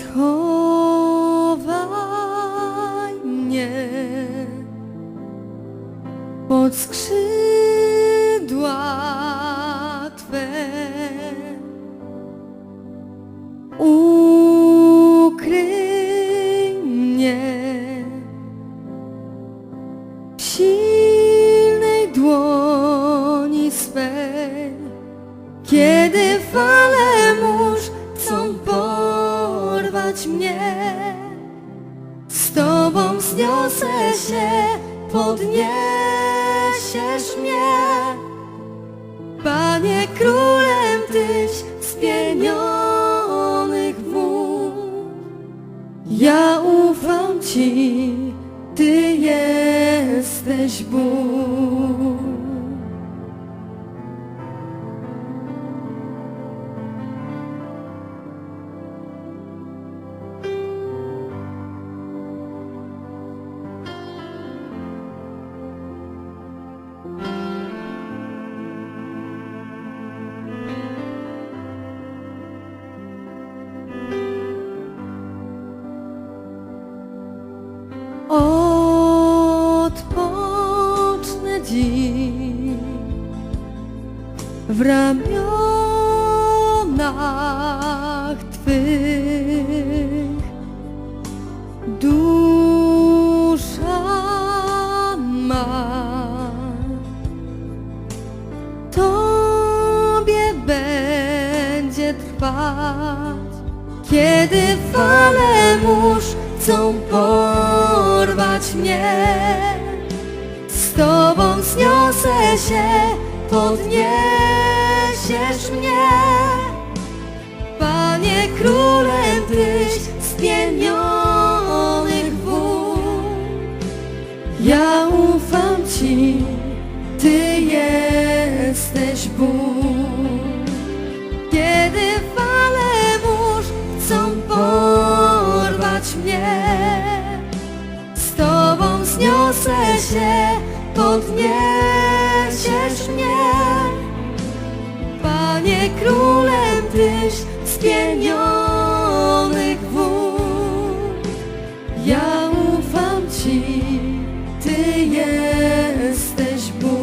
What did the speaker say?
Schowaj mnie pod skrzydła Twe. Ukryj mnie w silnej dłoni swej, kiedy fale mnie. Z Tobą wzniosę się, podniesiesz mnie. Panie królem Tyś spienionych wód. Ja ufam Ci, Ty jesteś Bóg. Odpocznę dziś w ramionach Twych. Dusza ma Tobie będzie trwać, kiedy fale mórz chcą mnie. Z Tobą wzniosę się, podniesiesz mnie. Panie królem Tyś spienionych wód. Ja ufam Ci, Ty jesteś Bóg. podniesiesz mnie. Panie królem tyś spienionych wód. Ja ufam Ci, Ty jesteś Bóg.